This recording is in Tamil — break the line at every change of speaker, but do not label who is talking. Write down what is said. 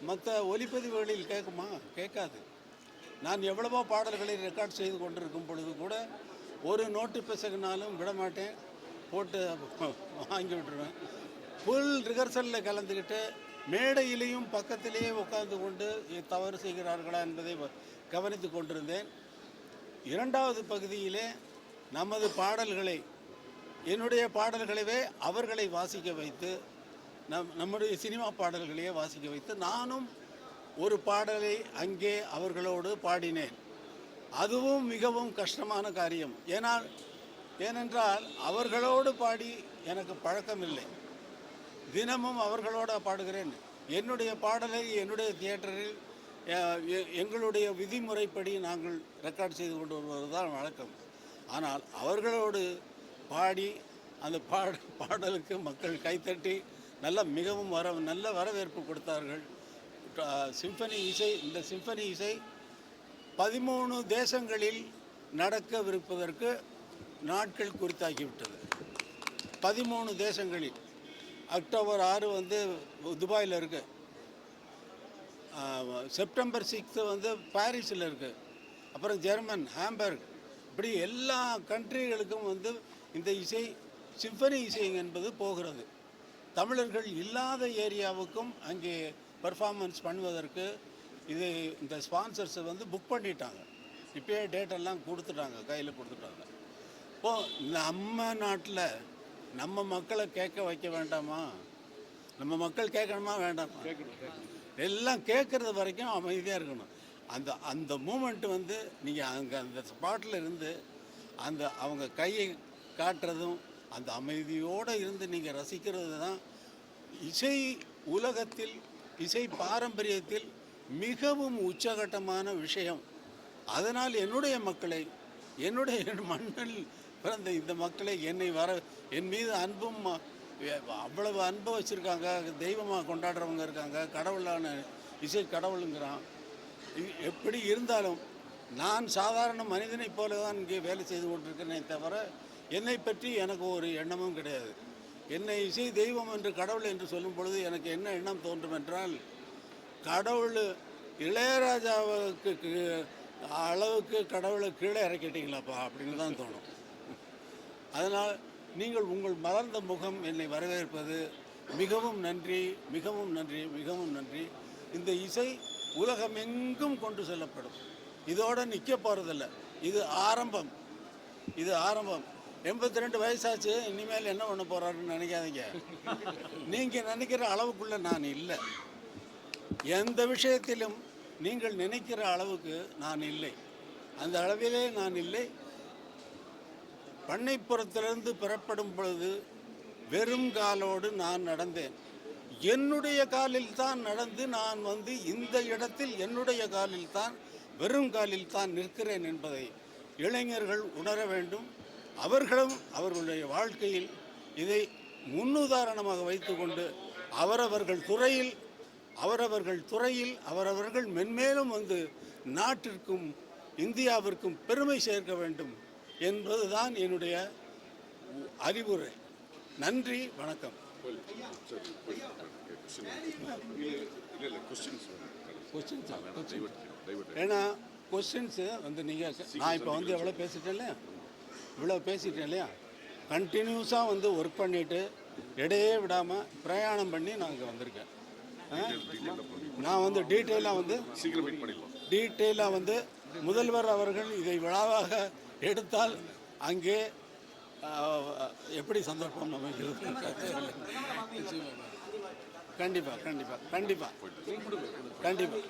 மற்ற ஒலிப்பதிவுகளில் கேட்குமா கேட்காது நான் எவ்வளவோ பாடல்களை ரெக்கார்ட் செய்து கொண்டிருக்கும் பொழுது கூட ஒரு நோட்டு பிசகுனாலும் விடமாட்டேன் போட்டு வாங்கி விட்டுருவேன். ஃபுல் ரிஹர்சலில் கலந்துக்கிட்டு மேடையிலையும் பக்கத்திலேயே உட்கார்ந்து கொண்டு தவறு செய்கிறார்களா என்பதை வ- கவனித்து கொண்டிருந்தேன். இரண்டாவது பகுதியிலே நமது பாடல்களை என்னுடைய பாடல்களவே அவர்களை வாசிக்க வைத்து நம் நம்முடைய சினிமா பாடல்களையே வாசிக்க வைத்து நானும் ஒரு பாடலை அங்கே அவர்களோடு பாடினேன். அதுவும் மிகவும் கஷ்டமான காரியம். ஏனால் ஏனென்றால் அவர்களோடு பாடி எனக்கு பழக்கமில்லை. தினமும் அவர்களோட பாடுகிறேன். என்னுடைய பாடலை என்னுடைய தியேட்டரில் எ- எங்களுடைய விதிமுறைப்படி நாங்கள் ரெக்கார்ட் செய்து கொண்டு வருவது தான் வழக்கம். ஆனால் அவர்களோடு பாடி அந்த பாட பாடலுக்கு மக்கள் கைத்தட்டி நல்ல மிகவும் வர நல்ல வரவேற்பு கொடுத்தார்கள். சிம்பனி இசை இந்த சிம்பனி இசை பதிமூணு தேசங்களில் நடக்கவிருப்பதற்கு நாட்கள் குறித்தாக்கிவிட்டது பதிமூணு தேசங்களில். அக்டோபர் ஆறு வந்து துபாயில் இருக்கு. செப்டம்பர் சிக்ஸ்த்து வந்து பாரிஸில் இருக்கு. அப்புறம் ஜெர்மன் ஹாம்பர்க். இப்படி எல்லா கண்ட்ரிகளுக்கும் வந்து இந்த இசை சிம்பனி இசை என்பது போகிறது. தமிழர்கள் இல்லாத ஏரியாவுக்கும் அங்கே பெர்ஃபார்மன்ஸ் பண்ணுவதற்கு இது இந்த ஸ்பான்சர்ஸை வந்து புக் பண்ணிட்டாங்க. இப்போயே டேட்டெல்லாம் கொடுத்துட்டாங்க கையில் கொடுத்துட்டாங்க. இப்போது நம்ம நாட்டில் நம்ம மக்களை கேட்க வைக்க வேண்டாமா? நம்ம மக்கள் கேட்கணுமா? வேண்டாமா? எல்லாம் கேட்குறது வரைக்கும் அமைதியாக இருக்கணும். அந்த அந்த மூமெண்ட் வந்து நீங்கள் அங்கே அந்த ஸ்பாட்டில் இருந்து அந்த அவங்க கையை காட்டுறதும் அந்த அமைதியோடு இருந்து நீங்கள் ரசிக்கிறது தான் இசை உலகத்தில் இசை பாரம்பரியத்தில் மிகவும் உச்சகட்டமான விஷயம். அதனால் என்னுடைய மக்களை என்னுடைய மண்ணில் பிறந்த இந்த மக்களை என்னை வர என் மீது அன்பும் அவ்வளவு அன்பை வச்சுருக்காங்க. தெய்வமாக கொண்டாடுறவங்க இருக்காங்க. கடவுளான இசை கடவுளுங்கிறான். இ- எப்படி இருந்தாலும் நான் சாதாரண மனிதனைப் போல தான் இங்கே வேலை செய்து கொண்டிருக்கிறேனே தவிர என்னை பற்றி எனக்கு ஒரு எண்ணமும் கிடையாது. என்னை இசை தெய்வம் என்று கடவுள் என்று சொல்லும் பொழுது எனக்கு என்ன எண்ணம் தோன்றும் என்றால் கடவுள் இளையராஜாவுக்கு கீ- அளவுக்கு கடவுளை கீழே இறக்கிட்டீங்களாப்பா அப்படின்னு தான் தோணும். அதனால் நீங்கள் உங்கள் மலர்ந்த முகம் என்னை வரவேற்பது மிகவும் நன்றி மிகவும் நன்றி மிகவும் நன்றி. இந்த இசை உலகமெங்கும் கொண்டு செல்லப்படும். இதோட நிற்க போகிறதில்ல இது ஆரம்பம். இது ஆரம்பம். எண்பத்தி ரெண்டு வயசாச்சு இனிமேல் என்ன பண்ண போகிறாருன்னு நினைக்காதீங்க. நீங்கள் நினைக்கிற அளவுக்குள்ளே நான் இல்லை. எந்த விஷயத்திலும் நீங்கள் நினைக்கிற அளவுக்கு நான் இல்லை. அந்த அளவிலே நான் இல்லை. பண்ணைப்புறத்திலிருந்து பிறப்படும் பொழுது வெறும் காலோடு நான் நடந்தேன். என்னுடைய காலில் தான் நடந்து நான் வந்து இந்த இடத்தில் என்னுடைய காலில் தான் வெறும் காலில் தான் நிற்கிறேன் என்பதை இளைஞர்கள் உணர வேண்டும். அவர்களும் அவர்களுடைய வாழ்க்கையில் இதை முன்னுதாரணமாக வைத்துக்கொண்டு அவரவர்கள் துறையில் அவரவர்கள் துறையில் அவரவர்கள் மென்மேலும் வந்து நாட்டிற்கும் இந்தியாவிற்கும் பெருமை சேர்க்க வேண்டும் என்பதுதான் என்னுடைய அறிவுரை. நன்றி வணக்கம். ஏன்னா கொஸ்டின்ஸு வந்து நீங்கள் நான் இப்போ வந்து எவ்வளோ பேசிட்டேன் இல்லையா? இவ்வளோ பேசிட்டேன் இல்லையா? கண்டினியூஸாக வந்து ஒர்க் பண்ணிவிட்டு இடையே விடாமல் பிரயாணம் பண்ணி நான் இங்கே வந்திருக்கேன்? நான் வந்து டீட்டெயிலாக வந்து டீட்டெயிலாக வந்து முதல்வர் அவர்கள் இதை விழாவாக எடுத்தால் அங்கே எப்படி சந்தர்ப்பம் அமைகிறது? கண்டிப்பாக கண்டிப்பாக கண்டிப்பாக கண்டிப்பாக